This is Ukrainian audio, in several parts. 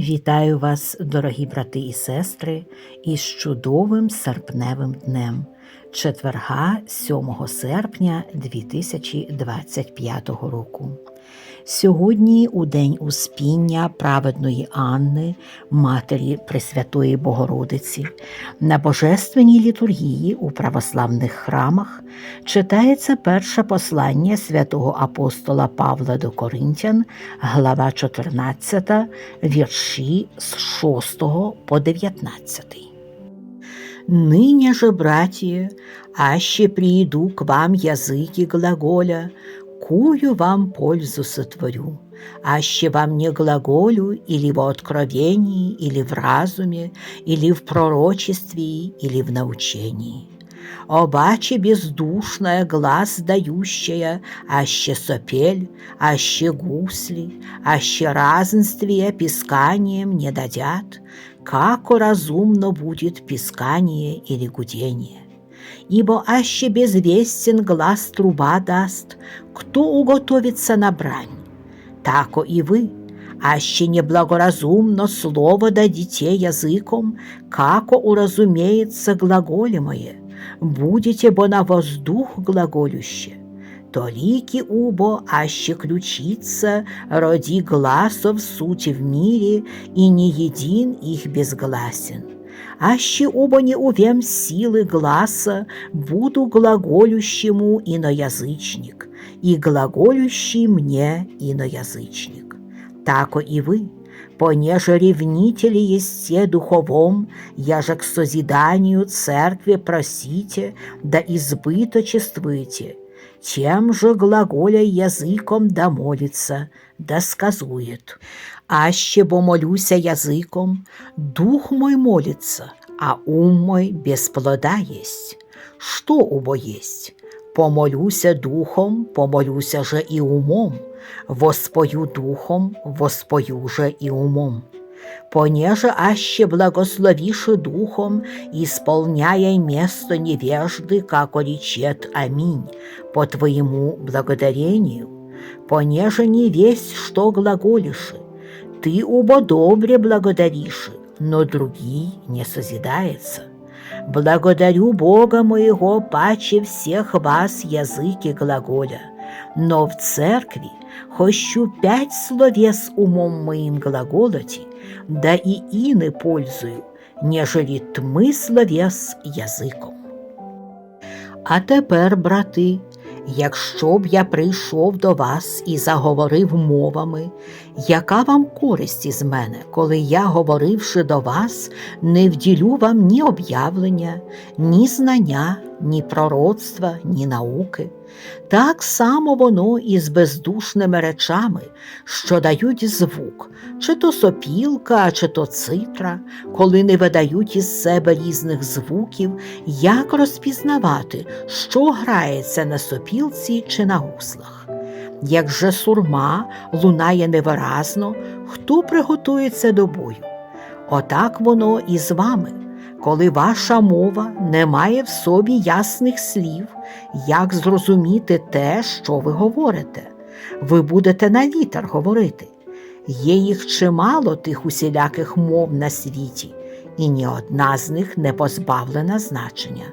Вітаю вас, дорогі брати і сестри, із чудовим серпневим днем, четверга 7 серпня 2025 року. Сьогодні, у день успіння праведної Анни, Матері Пресвятої Богородиці, на Божественній літургії у православних храмах читається перше послання святого апостола Павла до Коринтян, глава 14, вірші з 6 по 19. Ныне же, братья, аще прииду к вам языки глаголя, кую вам пользу сотворю, аще вам не глаголю или в откровении, или в разуме, или в пророчестве, или в научении. Обаче бездушная глаз дающая, аще сопель, аще гусли, аще разнствия писканием не дадят, како разумно будет пискание или гудение. Ибо аще безвестен глаз труба даст, кто уготовится на брань. Тако и вы, аще неблагоразумно слово дадите языком, како уразумеется глаголемое, будете бо на воздух глаголюще. Толики убо, аще ключица, роди гласов суть в мире, и не един их безгласен. Аще убо не увем силы гласа, буду глаголющему иноязычник, и глаголющий мне иноязычник. Тако и вы, понеже ревнители есте духовом, я же к созиданию церкви просите, да избыточествуйте, тем же глаголя язиком да молится, да сказует. Аще бо молюся язиком, дух мой молится, а ум мой без плода есть. Что убо есть? Помолюся духом, помолюся же и умом, воспою духом, воспою же и умом. Понеже аще благословиши духом, исполняя место невежды, как речет Аминь, по твоему благодарению, понеже не весть, что глаголишь, ты убо добре благодаришь, но другий не созидается. Благодарю Бога моего паче всех вас языки глаголя, но в церкви хочу пять словес умом моим глаголоти, да и ины пользую, нежели тьми словес язиком. А тепер, брати, якщо б я прийшов до вас і заговорив мовами, яка вам користь із мене, коли я, говоривши до вас, не вділю вам ні об'явлення, ні знання, ні пророцтва, ні науки? Так само воно і з бездушними речами, що дають звук, чи то сопілка, чи то цитра, коли не видають із себе різних звуків, як розпізнавати, що грається на сопілці чи на гуслах. Як же сурма лунає невиразно, хто приготується до бою? Отак воно і з вами, коли ваша мова не має в собі ясних слів, як зрозуміти те, що ви говорите. Ви будете на вітер говорити. Є їх чимало тих усіляких мов на світі, і ні одна з них не позбавлена значення.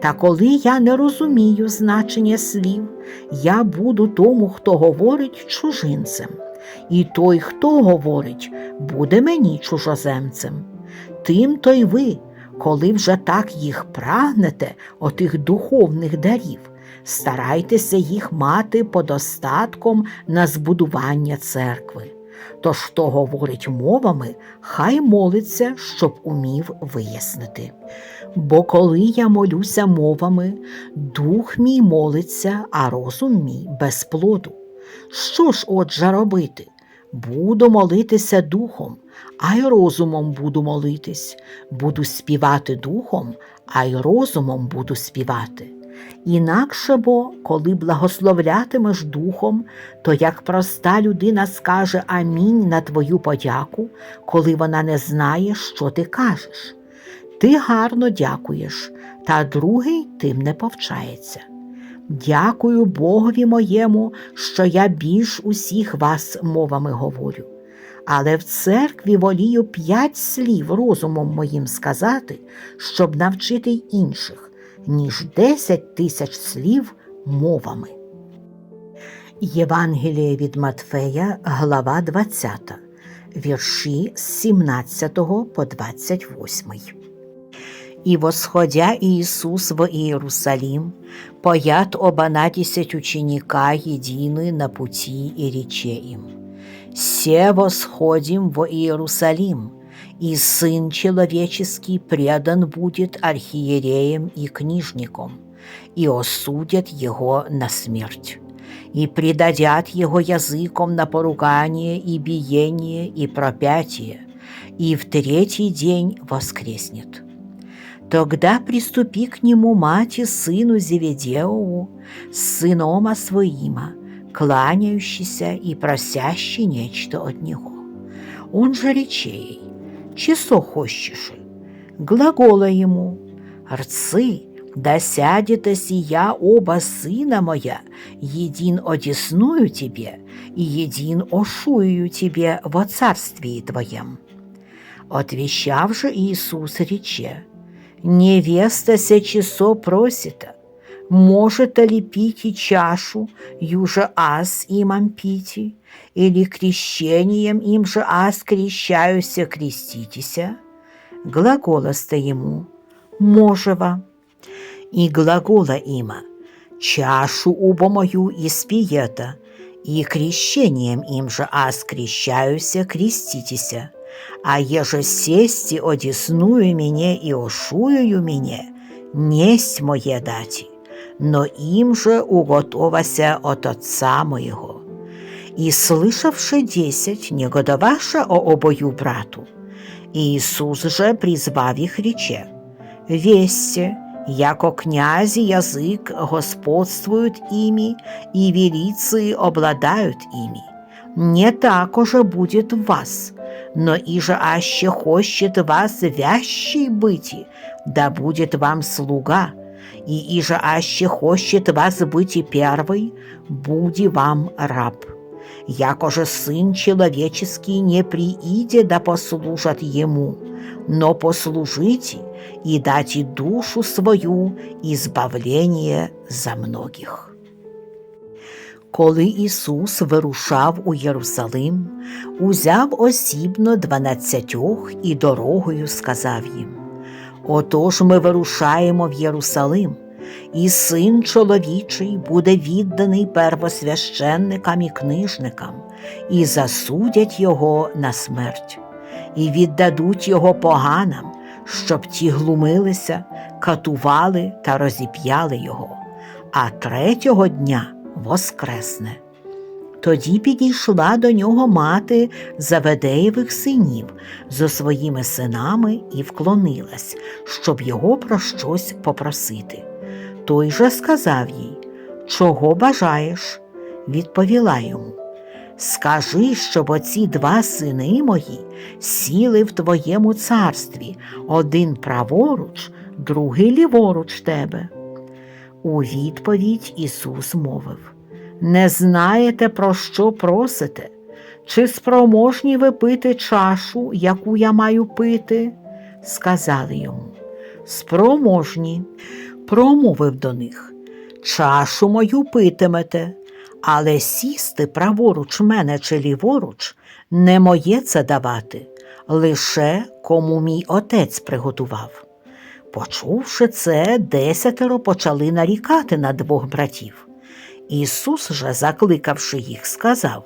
Та коли я не розумію значення слів, я буду тому, хто говорить, чужинцем, і той, хто говорить, буде мені чужоземцем. Тим то й ви, коли вже так їх прагнете, отих духовних дарів, старайтеся їх мати подостатком на збудування церкви. Тож, хто говорить мовами, хай молиться, щоб умів вияснити. Бо коли я молюся мовами, дух мій молиться, а розум мій без плоду. Що ж, отже, робити? Буду молитися духом, а й розумом буду молитись, буду співати духом, а й розумом буду співати. Інакше бо, коли благословлятимеш духом, то як проста людина скаже амінь на твою подяку, коли вона не знає, що ти кажеш. Ти гарно дякуєш, та другий тим не повчається. Дякую Богові моєму, що я більш усіх вас мовами говорю. але в церкві волію п'ять слів розумом моїм сказати, щоб навчити інших, ніж десять тисяч слів мовами. Євангеліє від Матфея, глава 20, вірші з 17 по 28. И восходя Иисус в Иерусалим, поят оба надесять ученика едины на пути и рече им. «Се восходим в Иерусалим, и Сын Человеческий предан будет архиереям и книжникам, и осудят Его на смерть, и предадят Его языком на поругание и биение и пропятие, и в третий день воскреснет». Тогда приступи к нему мати сыну Зеведеову, сынома своима, кланяющийся и просящий нечто от него. Он же рече ей, часо хочешь? Глагола ему, рцы, да сядет сия оба сына моя, един одесную тебе, и един ошую тебе во царствии твоем. Отвещав же Иисус рече, Невеста се часо просита, можете ли пить и чашу, юже аз имам пити, или крещением им же аз крещаюся креститеся? Глаголаста ему, можева. И глагола има, чашу убо мою испиета, и крещением им же аз крещаюся креститеся а еже сести одесную мне и ошую мне, несть моє даті, но им же уготовася от отца моего. И слышавши десять, негодоваша о обою брату, Иисус же, призвав их, рече, «Весте, яко князи язык господствуют ими, и велицы обладают ими. Не так уже будет в вас, но иже аще хочет вас вящий быть, да будет вам слуга, и иже аще хочет вас быть первый, буди вам раб. Яко же Сын Человеческий не прииде да послужат Ему, но послужите и дайте душу свою избавление за многих. Коли Ісус вирушав у Єрусалим, узяв осібно дванадцятьох і дорогою сказав їм: Отож ми вирушаємо в Єрусалим, і син чоловічий буде відданий первосвященникам і книжникам, і засудять його на смерть, і віддадуть його поганам, щоб ті глумилися, катували та розіп'яли його. А третього дня воскресне. Тоді підійшла до нього мати Заведеєвих синів зо своїми синами і вклонилась, щоб його про щось попросити. Той же сказав їй, Чого бажаєш? Відповіла йому. Скажи, щоб оці два сини мої сіли в твоєму царстві, один праворуч, другий ліворуч тебе. У відповідь Ісус мовив Не знаєте, про що просите? Чи спроможні ви пити чашу, яку я маю пити? Сказали йому. Спроможні, промовив до них. Чашу мою питимете, але сісти праворуч мене чи ліворуч не моє це давати, лише кому мій отець приготував. Почувши це, десятеро почали нарікати на двох братів. Ісус же, закликавши їх, сказав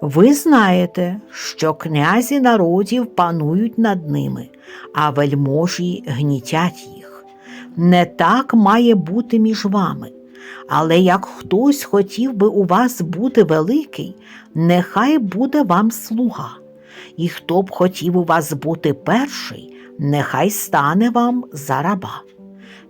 Ви знаєте, що князі народів панують над ними, а вельможі гнітять їх. Не так має бути між вами. Але як хтось хотів би у вас бути великий, нехай буде вам слуга, і хто б хотів у вас бути перший, нехай стане вам за раба.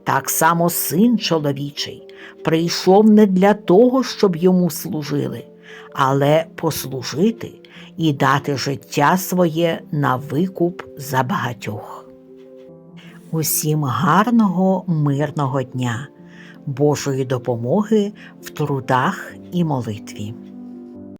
Так само син чоловічий прийшов не для того, щоб йому служили, але послужити і дати життя своє на викуп за багатьох. Усім гарного, мирного дня, Божої допомоги в трудах і молитві.